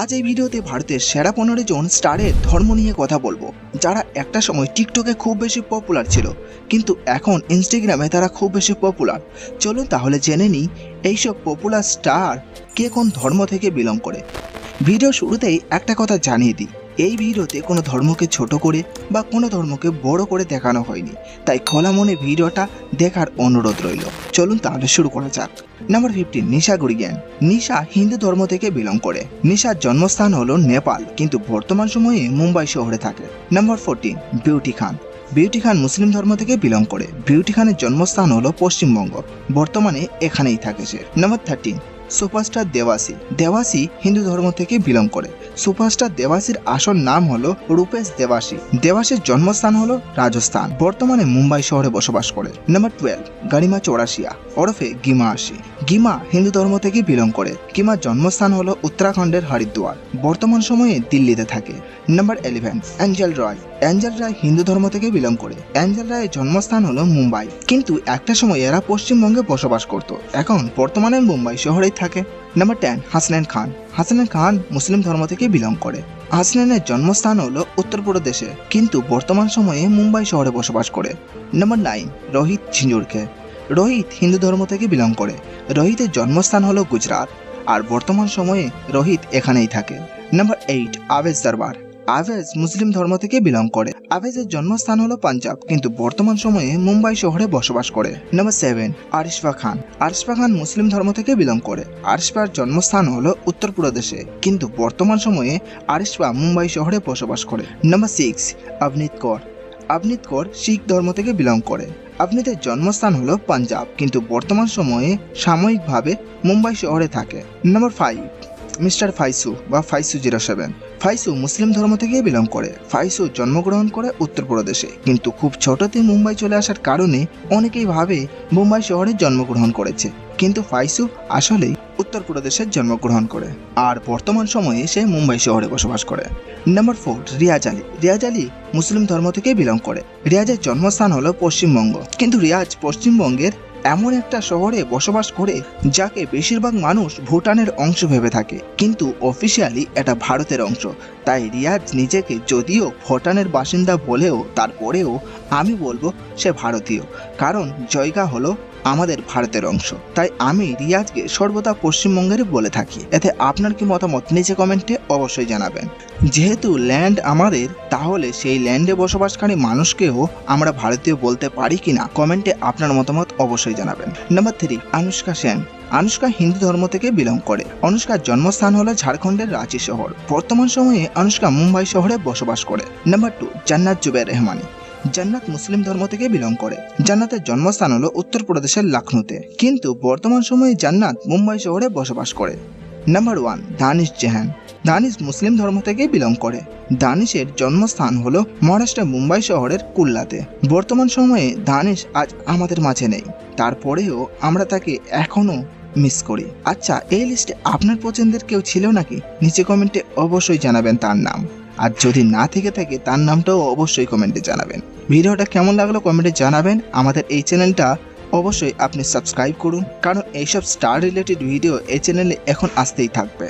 আজ এই ভিডিওতে ভারতের সেরা পনেরো জন স্টারের ধর্ম নিয়ে কথা বলব, যারা একটা সময় টিকটকে খুব বেশি পপুলার ছিল, কিন্তু এখন ইনস্টাগ্রামে তারা খুব বেশি পপুলার চলুন তাহলে জেনে নিই, এইসব পপুলার স্টার কে কোন ধর্ম থেকে বিলং করে। ভিডিও শুরুতেই একটা কথা জানিয়ে দিই এই ভিডিওতে কোনো ধর্মকে ছোট করে বা কোনো ধর্মকে বড় করে দেখানো হয়নি। তাই খোলা মনে ভিডিওটা দেখার অনুরোধ রইল। চলুন তাহলে শুরু করা যাক। নাম্বার ফিফটিন নিশা গুরিজ্ঞান নিশা হিন্দু ধর্ম থেকে বিলং করে। নিশার জন্মস্থান হলো নেপাল, কিন্তু বর্তমান সময়ে মুম্বাই শহরে থাকে। Number fourteen Beauty Khan. Beauty Khan Muslim ধর্ম থেকে বিলং করে। বিউটি খানের জন্মস্থান হলো পশ্চিমবঙ্গ। বর্তমানে এখানেই থাকে সে। Number thirteen superstar Debasi Debasi Hindu ধর্ম থেকে বিলং করে। সুপারস্টার দেবাসীর আসল নাম হলো রূপেশ দেবাসী দেবাসীর জন্মস্থান হলো রাজস্থান। বর্তমানে মুম্বাই শহরে বসবাস করে। নাম্বার টুয়েলভ গারিমা চৌরাশিয়া, ওরফে গিমা আসি গিমা হিন্দু ধর্ম থেকে বিলং করে। গিমার জন্মস্থান হলো উত্তরাখণ্ডের হরিদ্বার। বর্তমান সময়ে দিল্লিতে থাকে। Number eleven Angel Roy. Angel Roy Hindu ধর্ম থেকে বিলং করে। অ্যাঞ্জেল রায়ের জন্মস্থান হলো মুম্বাই। কিন্তু একটা সময় এরা পশ্চিমবঙ্গে বসবাস করত। এখন বর্তমানে মুম্বাই শহরেই থাকে। Number ten Hasnan Khan. Hasnan Khan মুসলিম ধর্ম থেকে বিলং করে। হাসনানের জন্মস্থান হলো উত্তরপ্রদেশে কিন্তু বর্তমান সময়ে মুম্বাই শহরে বসবাস করে। Number nine Rohit Zinjurke Rohit Hindu ধর্ম থেকে বিলং করে। রোহিতের জন্মস্থান হলো গুজরাট। আর বর্তমান সময়ে রোহিত এখানেই থাকে। নাম্বার এইট আবেশ দরবার। আভেজ মুসলিম ধর্ম থেকে বিলং করে। আভেজের জন্মস্থান হলো পাঞ্জাব, কিন্তু বর্তমান সময়ে মুম্বাই শহরে বসবাস করে। নাম্বার সেভেন আরিশফা খান। আরিশফা খান মুসলিম ধর্ম থেকে বিলং করে। আরিশফার জন্মস্থান হলো উত্তরপ্রদেশে কিন্তু বর্তমান সময়ে আরিশফা মুম্বাই শহরে বসবাস করে। নাম্বার সিক্স আবনিত কর। আবনিত কর শিখ ধর্ম থেকে বিলং করে। আবনিতের জন্মস্থান হলো পাঞ্জাব, কিন্তু বর্তমান সময়ে সাময়িকভাবে মুম্বাই শহরে থাকে। নাম্বার ফাইভ মিস্টার ফাইসু বা ফাইসু জিরো সেভেন। ফাইসু মুসলিম ধর্ম থেকে বিলং করে। ফাইসু জন্মগ্রহণ করে উত্তরপ্রদেশে কিন্তু খুব ছোটতে মুম্বাই চলে আসার কারণে অনেকেই ভাবে মুম্বাই শহরে জন্মগ্রহণ করেছে। কিন্তু ফাইসু আসলেই উত্তরপ্রদেশে জন্মগ্রহণ করে আর বর্তমান সময়ে সে মুম্বাই শহরে বসবাস করে। Number four, Riyaz Ali. Riyaz Ali Muslim ধর্ম থেকে বিলং করে। রিয়াজের জন্মস্থান হলো পশ্চিমবঙ্গ। কিন্তু রিয়াজ পশ্চিমবঙ্গের এমন একটা শহরে বসবাস করে যাকে বেশিরভাগ মানুষ ভুটানের অংশ ভেবে থাকে। কিন্তু অফিসিয়ালি এটা ভারতের অংশ। তাই রিয়াজ নিজেকে যদিও ভুটানের বাসিন্দা বলেও তারপরেও আমি বলব সে ভারতীয়। কারণ জয়গা হলো আমাদের ভারতের অংশ। তাই আমি রিয়াজকে সর্বদা পশ্চিমবঙ্গের বলে থাকি। এতে আপনার কি মতামত? নিচে কমেন্টে অবশ্যই জানাবেন। যেহেতু ল্যান্ড আমাদের, তাহলে সেই ল্যান্ডে বসবাসকারী মানুষকেও আমরা ভারতীয় বলতে পারি কিনা কমেন্টে আপনার মতামত অবশ্যই জানাবেন। Number three, Anushka Sen. Anushka Hindu ধর্ম থেকে বিলং করে। অনুষ্কার জন্মস্থান হলো ঝাড়খণ্ডের রাঁচি শহর। বর্তমান সময়ে অনুষ্কা মুম্বাই শহরে বসবাস করে। নাম্বার টু, জান্নাত জুবের রেহমানি। জান্নাত মুসলিম ধর্ম থেকে বিলং করে। জান্নাতের জন্মস্থান হলো উত্তরপ্রদেশের লখনৌতে। কিন্তু বর্তমান সময়ে জান্নাত মুম্বাই শহরে বসবাস করে। Number one Danish Zehan. Danish Muslim ধর্ম থেকে বিলং করে। দানিশের জন্মস্থান হল মহারাষ্ট্রের মুম্বাই শহরের কুল্লাতে। বর্তমান সময়ে দানিশ আজ আমাদের মাঝে নেই। তারপরেও আমরা তাকে এখনও মিস করি। আচ্ছা এই লিস্টে আপনার পছন্দের কেউ ছিল নাকি? নিচে কমেন্টে অবশ্যই জানাবেন তার নাম। আর যদি না থেকে থাকে, তার নামটাও অবশ্যই কমেন্টে জানাবেন। ভিডিওটা কেমন লাগল কমেন্টে জানাবেন। আমাদের এই চ্যানেলটা অবশ্যই আপনি সাবস্ক্রাইব করুন, কারণ এইসব স্টার রিলেটেড ভিডিও এই চ্যানেলে এখন আসতেই থাকবে।